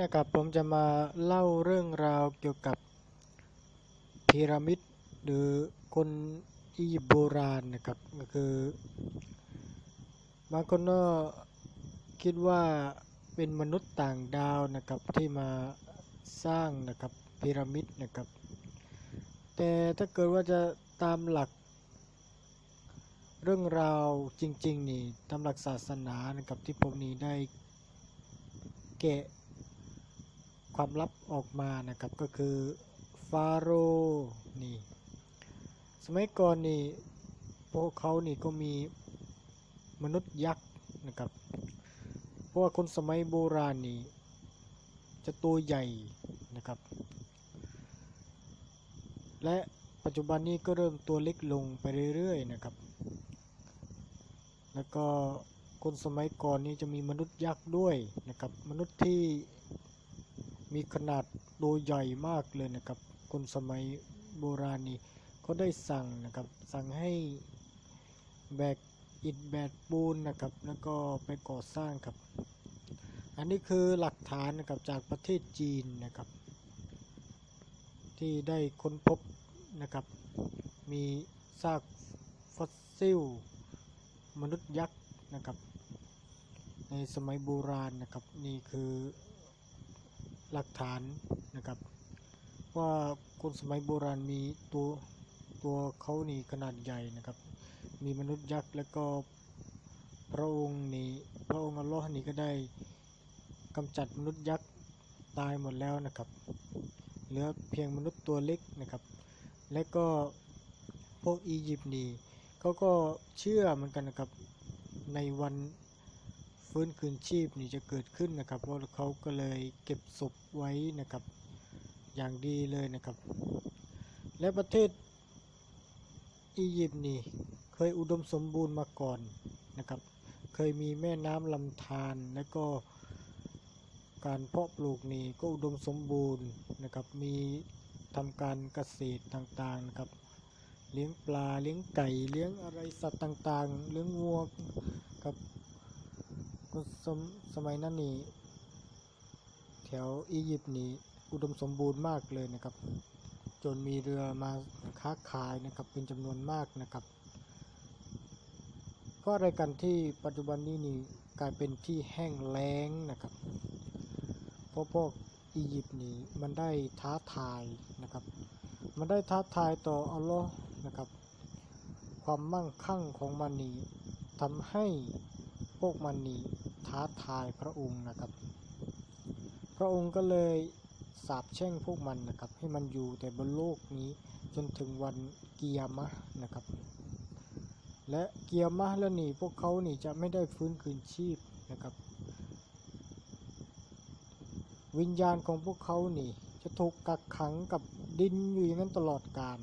นะครับผมจะมาเล่าเรื่องราวเกี่ยวกับพีระมิดหรือคนอียิปต์โบราณนะครับก็คือบางคนก็คิดว่าเป็นมนุษย์ต่างดาวนะครับที่มาสร้างนะครับพีระมิดนะครับ แต่ถ้าเกิดว่าจะตามหลักเรื่องราวจริง ๆ นี่ตามหลักศาสนานะครับที่ผมนี่ได้แกะ ความลับออกมานะครับก็คือฟาโรนี่สมัยก่อนนี่พวกเขานี่ก็มีมนุษย์ยักษ์นะครับเพราะว่าคนสมัยโบราณนี่จะตัวใหญ่นะครับ และปัจจุบันนี้ก็เริ่มตัวเล็กลงไปเรื่อยๆนะครับ แล้วก็คนสมัยก่อนนี่จะมีมนุษย์ยักษ์ด้วยนะครับ มนุษย์ที่ มีขนาดตัวใหญ่มากเลยนะครับ คนสมัยโบราณนี่เขาได้สั่งนะครับ สั่งให้แบกอิฐแบกปูนนะครับ แล้วก็ไปก่อสร้างครับ อันนี้คือหลักฐานนะครับจากประเทศจีนนะครับ ที่ได้ค้นพบนะครับ มีซากฟอสซิล มนุษย์ยักษ์นะครับ ในสมัยโบราณนะครับ นี่คือ หลักฐานนะครับ ว่าคนสมัยโบราณมีตัวตัวเขานี่ขนาดใหญ่นะครับ มีมนุษย์ยักษ์แล้วก็พระองค์นี่พระองค์อัลลอฮ์นี่ก็ได้กำจัดมนุษย์ยักษ์ตายหมดแล้วนะครับเหลือเพียงมนุษย์ตัวเล็กนะครับ และก็พวกอียิปต์นี่เขาก็เชื่อเหมือนกันนะครับในวัน ฟื้นคืนชีพนี่จะเกิดขึ้นนะครับ เพราะเขาก็เลยเก็บศพไว้นะครับอย่างดีเลยนะครับ และประเทศอียิปต์นี่เคยอุดมสมบูรณ์มาก่อนนะครับ เคยมีแม่น้ำลำธารและก็การเพาะปลูกนี่ก็อุดมสมบูรณ์นะครับ มีทำการเกษตรต่างๆนะครับ เลี้ยงปลาเลี้ยงไก่เลี้ยงอะไรสัตว์ต่างๆ เลี้ยงวัวครับ สมสมัยนั้นนี่แถวอียิปต์นี่อุดมสมบูรณ์มากเลยนะครับ จนมีเรือมาค้าขายนะครับเป็นจำนวนมากนะครับ เพราะอะไรกันที่ปัจจุบันนี้นี่กลายเป็นที่แห้งแล้งนะครับ เพราะพวกอียิปต์นี่มันได้ท้าทายนะครับ มันได้ท้าทายต่ออัลลอฮ์นะครับ ความมั่งคั่งของมันนี่ทำให้ พวกมันนี่ท้าทายพระองค์นะครับ พระองค์ก็เลยสาปแช่งพวกมันนะครับ ให้มันอยู่แต่บนโลกนี้จนถึงวันเกียร์มะนะครับ และเกียร์มะแล้วนี่พวกเขานี่จะไม่ได้ฟื้นคืนชีพนะครับ วิญญาณของพวกเขานี่จะถูกกักขังกับดินอยู่อย่างนั้นตลอดกาล